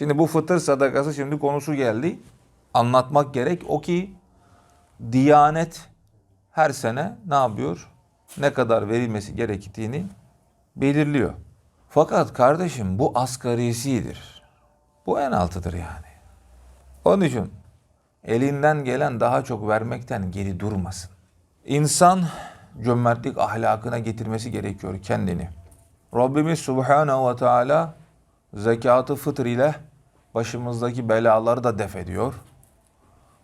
Şimdi bu fıtır sadakası şimdi konusu geldi. Anlatmak gerek o ki Diyanet her sene ne yapıyor? Ne kadar verilmesi gerektiğini belirliyor. Fakat kardeşim bu asgarisidir. Bu en altıdır yani. Onun için elinden gelen daha çok vermekten geri durmasın. İnsan cömertlik ahlakına getirmesi gerekiyor kendini. Rabbimiz Subhanahu ve Teala zekatı fıtr ile başımızdaki belaları da def ediyor.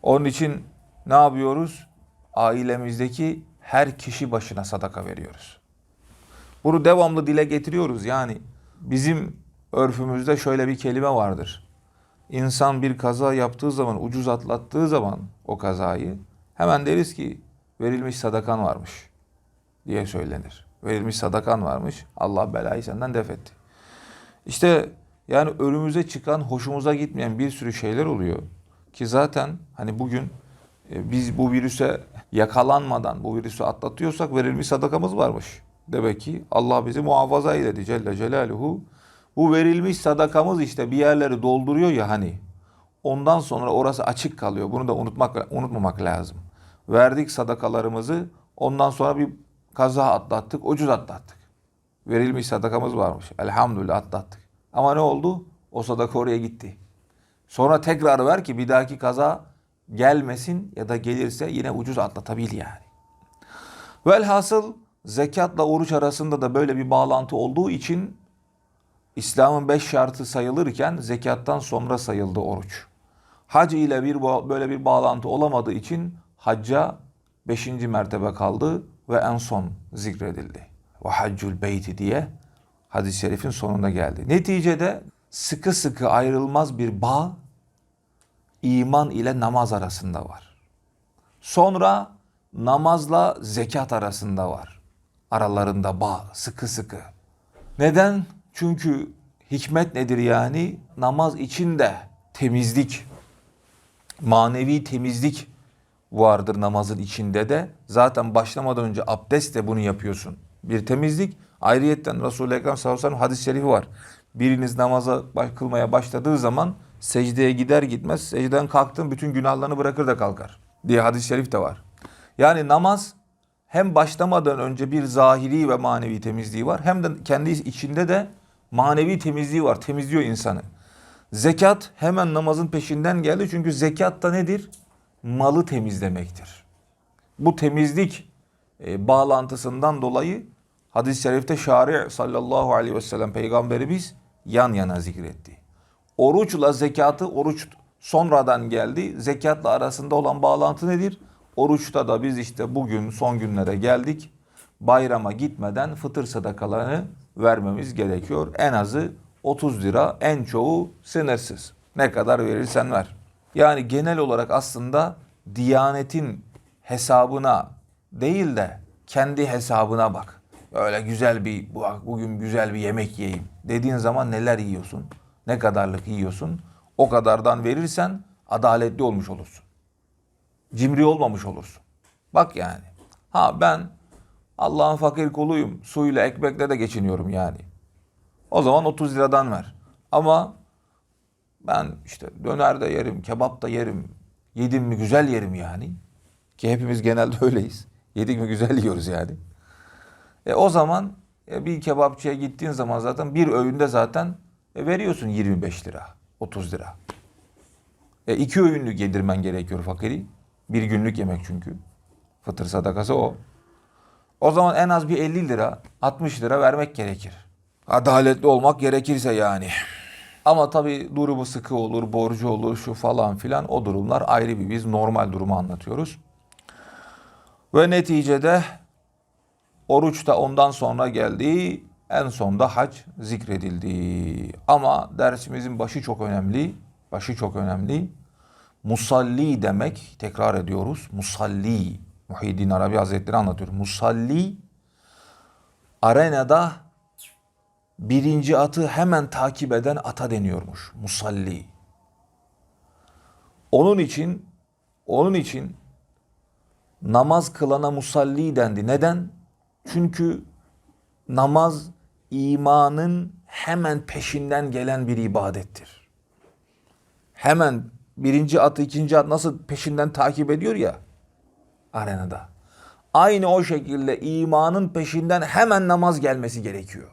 Onun için ne yapıyoruz? Ailemizdeki her kişi başına sadaka veriyoruz. Bunu devamlı dile getiriyoruz. Yani bizim örfümüzde şöyle bir kelime vardır. İnsan bir kaza yaptığı zaman, ucuz atlattığı zaman o kazayı hemen deriz ki verilmiş sadakan varmış diye söylenir. Verilmiş sadakan varmış. Allah belayı senden def etti. İşte yani önümüze çıkan, hoşumuza gitmeyen bir sürü şeyler oluyor. Ki zaten hani bugün e, biz bu virüse yakalanmadan bu virüsü atlatıyorsak verilmiş sadakamız varmış. Demek ki Allah bizi muhafaza eyledi Celle Celaluhu. Bu verilmiş sadakamız işte bir yerleri dolduruyor ya hani. Ondan sonra orası açık kalıyor. Bunu da unutmak unutmamak lazım. Verdik sadakalarımızı. Ondan sonra bir kaza atlattık, ucuz atlattık. Verilmiş sadakamız varmış. Elhamdülillah atlattık. Ama ne oldu? O sadaka oraya gitti. Sonra tekrar ver ki bir dahaki kaza gelmesin ya da gelirse yine ucuz atlatabil yani. Velhasıl zekatla oruç arasında da böyle bir bağlantı olduğu için İslam'ın beş şartı sayılırken zekattan sonra sayıldı oruç. Hac ile bir böyle bir bağlantı olamadığı için hacca beşinci mertebe kaldı ve en son zikredildi. Ve haccul beyti diye hadis-i şerifin sonunda geldi. Neticede sıkı sıkı ayrılmaz bir bağ iman ile namaz arasında var. Sonra namazla zekat arasında var. Aralarında bağ sıkı sıkı. Neden? Çünkü hikmet nedir yani? Namaz içinde temizlik, manevi temizlik vardır namazın içinde de. Zaten başlamadan önce abdestle bunu yapıyorsun. Bir temizlik. Ayrıyetten Resul-i Ekrem sallallahu aleyhi ve sellem hadis-i şerifi var. Biriniz namaza kılmaya başladığı zaman secdeye gider gitmez secdeden kalktın bütün günahlarını bırakır da kalkar diye hadis-i şerif de var. Yani namaz hem başlamadan önce bir zahiri ve manevi temizliği var hem de kendi içinde de manevi temizliği var. Temizliyor insanı. Zekat hemen namazın peşinden geldi. Çünkü zekat da nedir? Malı temizlemektir. Bu temizlik e, bağlantısından dolayı hadis-i şerifte şari sallallahu aleyhi ve sellem peygamberimiz yan yana zikretti. Oruçla zekatı oruç sonradan geldi. Zekatla arasında olan bağlantı nedir? Oruçta da biz işte bugün son günlere geldik. Bayrama gitmeden fıtır sadakalarını vermemiz gerekiyor. En azı 30 lira, en çoğu sınırsız. Ne kadar verirsen ver. Yani genel olarak aslında Diyanetin hesabına değil de kendi hesabına bak. Öyle güzel bir bugün güzel bir yemek yiyeyim dediğin zaman neler yiyorsun? Ne kadarlık yiyorsun? O kadardan verirsen adaletli olmuş olursun. Cimri olmamış olursun. Bak yani. Ha ben Allah'ın fakir kuluyum. Suyla ekmekle de geçiniyorum yani. O zaman 30 liradan ver. Ama ben işte döner de yerim, kebap da yerim. Yedim mi güzel yerim yani. Ki hepimiz genelde öyleyiz. Yedik mi güzel yiyoruz yani. E o zaman e, bir kebapçıya gittiğin zaman zaten bir öğünde zaten e, veriyorsun 25 lira, 30 lira. E iki öğünlük yedirmen gerekiyor fakiri. Bir günlük yemek çünkü. Fıtır sadakası o. O zaman en az bir 50 lira, 60 lira vermek gerekir. Adaletli olmak gerekirse yani. Ama tabii durumu sıkı olur, borcu olur, şu falan filan o durumlar ayrı bir biz normal durumu anlatıyoruz. Ve neticede oruç da ondan sonra geldi. En sonda hac zikredildi. Ama dersimizin başı çok önemli. Başı çok önemli. Musalli demek, tekrar ediyoruz. Musalli. Muhyiddin Arabi Hazretleri anlatıyor. Musalli arenada birinci atı hemen takip eden ata deniyormuş. Musalli. Onun için onun için namaz kılana musalli dendi. Neden? Çünkü namaz imanın hemen peşinden gelen bir ibadettir. hemen birinci atı ikinci at nasıl peşinden takip ediyor ya arenada. Aynı o şekilde imanın peşinden hemen namaz gelmesi gerekiyor.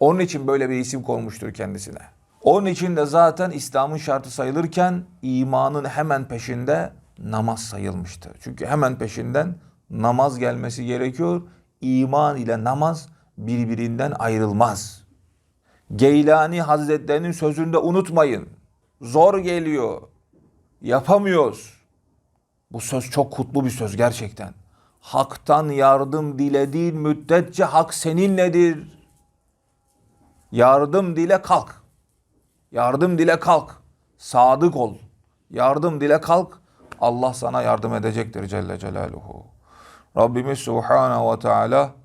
Onun için böyle bir isim konmuştur kendisine. Onun için de zaten İslam'ın şartı sayılırken imanın hemen peşinde namaz sayılmıştır. Çünkü hemen peşinden namaz gelmesi gerekiyor. İman ile namaz birbirinden ayrılmaz. Geylani Hazretlerinin sözünde unutmayın. Zor geliyor. Yapamıyoruz. Bu söz çok kutlu bir söz gerçekten. Hak'tan yardım dilediğin müddetçe hak seninledir. Yardım dile kalk. Yardım dile kalk. Sadık ol. Yardım dile kalk. Allah sana yardım edecektir Celle Celaluhu. Rabbimiz Subhanahu ve Teala